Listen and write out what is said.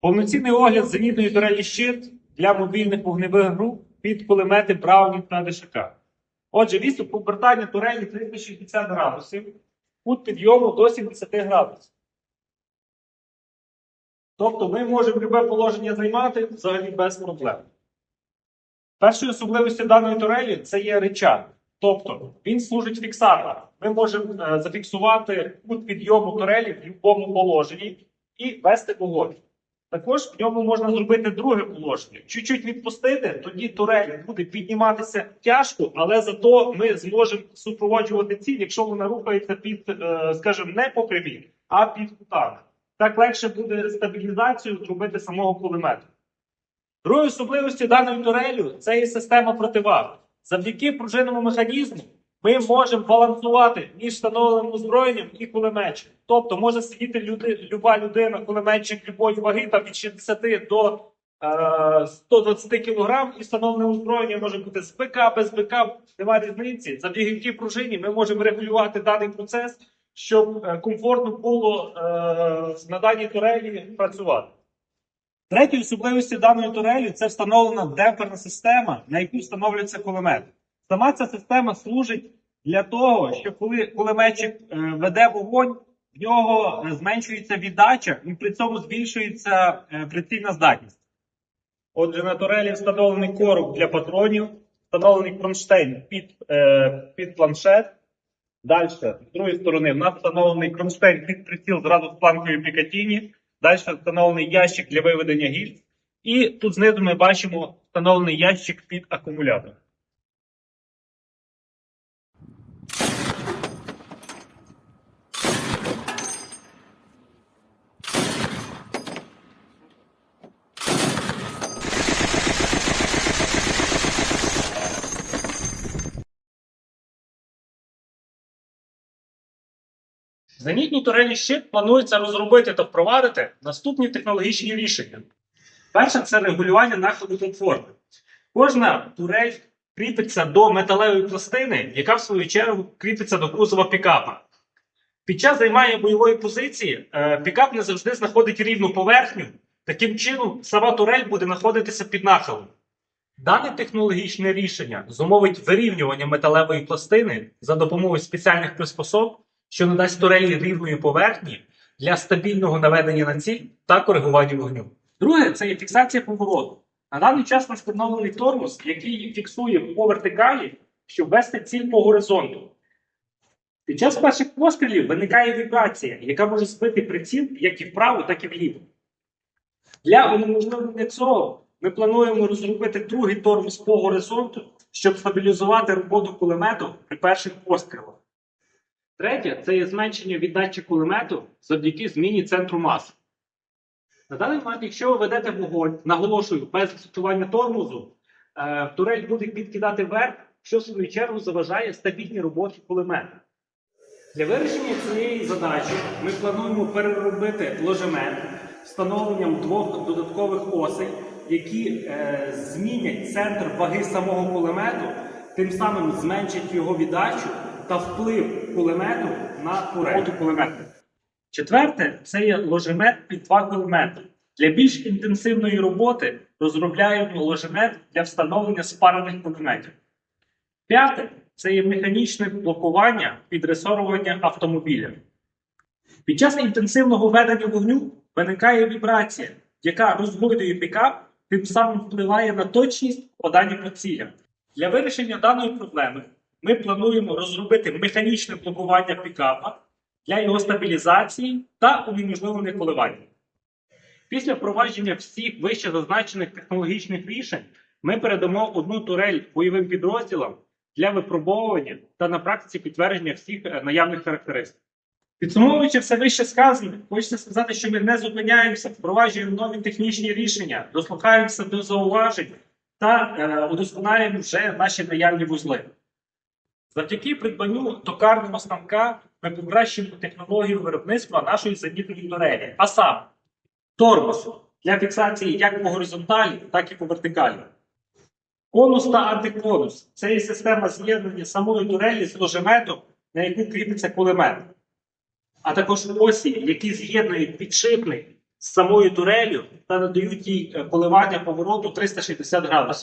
Повноцінний огляд зенітної турелі щит для мобільних вогневих груп під кулемети Браунінг та ДШК. Отже, відступ обертання турелі 360 градусів, кут підйому до 70 градусів. Тобто ми можемо любе положення займати взагалі без проблем. Першою особливістю даної турелі це є реча. Тобто він служить фіксатором. Ми можемо е, зафіксувати кут підйому турелі в будь-якому положенні і вести вогонь. Також в ньому можна зробити друге положення. Чуть-чуть відпустити, тоді турель буде підніматися тяжко, але зато ми зможемо супроводжувати ціль, якщо вона рухається під, е, скажімо, не по прямій, а під кутами. Так легше буде стабілізацію зробити самого кулемету. Другою особливістю даної турелю це є система противаг. Завдяки пружинному механізму ми можемо балансувати між встановленим озброєнням і кулеметчиком. Тобто може сидіти люди, люба людина, кулеметчик любої ваги там, від 60 до е, 120 кг, і встановлене озброєння може бути з БК, без БК, немає різниці. Завдяки пружині ми можемо регулювати даний процес, щоб е, комфортно було е, на даній турелі працювати. Третьою особливістю даної турелі це встановлена демпферна система, на яку встановлюється кулемет. Сама ця система служить для того, що коли кулеметчик е, веде вогонь, в нього е, зменшується віддача і при цьому збільшується е, прицільна здатність. Отже, на турелі встановлений короб для патронів, встановлений кронштейн під, під планшет. Далі, з другої сторони, в нас встановлений кронштейн під приціл зразу з планкою Пікатіні. Далі встановлений ящик для виведення гільз. І тут знизу ми бачимо встановлений ящик під акумулятор. Зенітній турелі щит планується розробити та впровадити наступні технологічні рішення. Перше це регулювання нахилу комфорту. Кожна турель кріпиться до металевої пластини, яка в свою чергу кріпиться до кузова пікапа. Під час займання бойової позиції е, пікап не завжди знаходить рівну поверхню. Таким чином, сама турель буде знаходитися під нахилом. Дане технологічне рішення зумовить вирівнювання металевої пластини за допомогою спеціальних приспособ, що надасть турелі рівної поверхні для стабільного наведення на ціль та коригування вогню. Друге це є фіксація повороту. На даний час у встановлений тормоз, який фіксує по вертикалі, щоб вести ціль по горизонту. Під час перших пострілів виникає вібрація, яка може збити приціл як і вправо, так і вліво. Для унеможливлення цього ми плануємо розробити другий тормоз по горизонту, щоб стабілізувати роботу кулемету при перших пострілах. Третє це є зменшення віддачі кулемету завдяки зміні центру маси. На даний момент, якщо ви ведете вогонь, наголошую, без застосування тормозу, е, турель буде підкидати вверх, що в свою чергу заважає стабільній роботі кулемета. Для вирішення цієї задачі ми плануємо переробити ложемент встановленням двох додаткових осей, які е, змінять центр ваги самого кулемету, тим самим зменшать його віддачу та вплив кулемету на турель. кулемету. Четверте це є ложемет під два кулемети. Для більш інтенсивної роботи розробляємо ложемет для встановлення спарених кулеметів. П'яте це є механічне блокування підресорування автомобіля. Під час інтенсивного ведення вогню виникає вібрація, яка розгойдує пікап, тим самим впливає на точність подання по цілям. Для вирішення даної проблеми ми плануємо розробити механічне блокування пікапа для його стабілізації та унеможливлення коливань. Після впровадження всіх вище зазначених технологічних рішень ми передамо одну турель бойовим підрозділам для випробовування та на практиці підтвердження всіх е, наявних характеристик. Підсумовуючи все вище сказане, хочеться сказати, що ми не зупиняємося, впроваджуємо нові технічні рішення, дослухаємося до зауважень та е, удосконалюємо вже наші наявні вузли. Завдяки придбанню токарного станка ми покращуємо технологію виробництва нашої зенітної турелі, а саме тормоз для фіксації як по горизонталі, так і по вертикалі. Конус та антиконус це є система з'єднання самої турелі з ложеметом, на яку кріпиться кулемет. А також осі, які з'єднують підшипник з самою турелью та надають їй е, коливання повороту 360 градусів.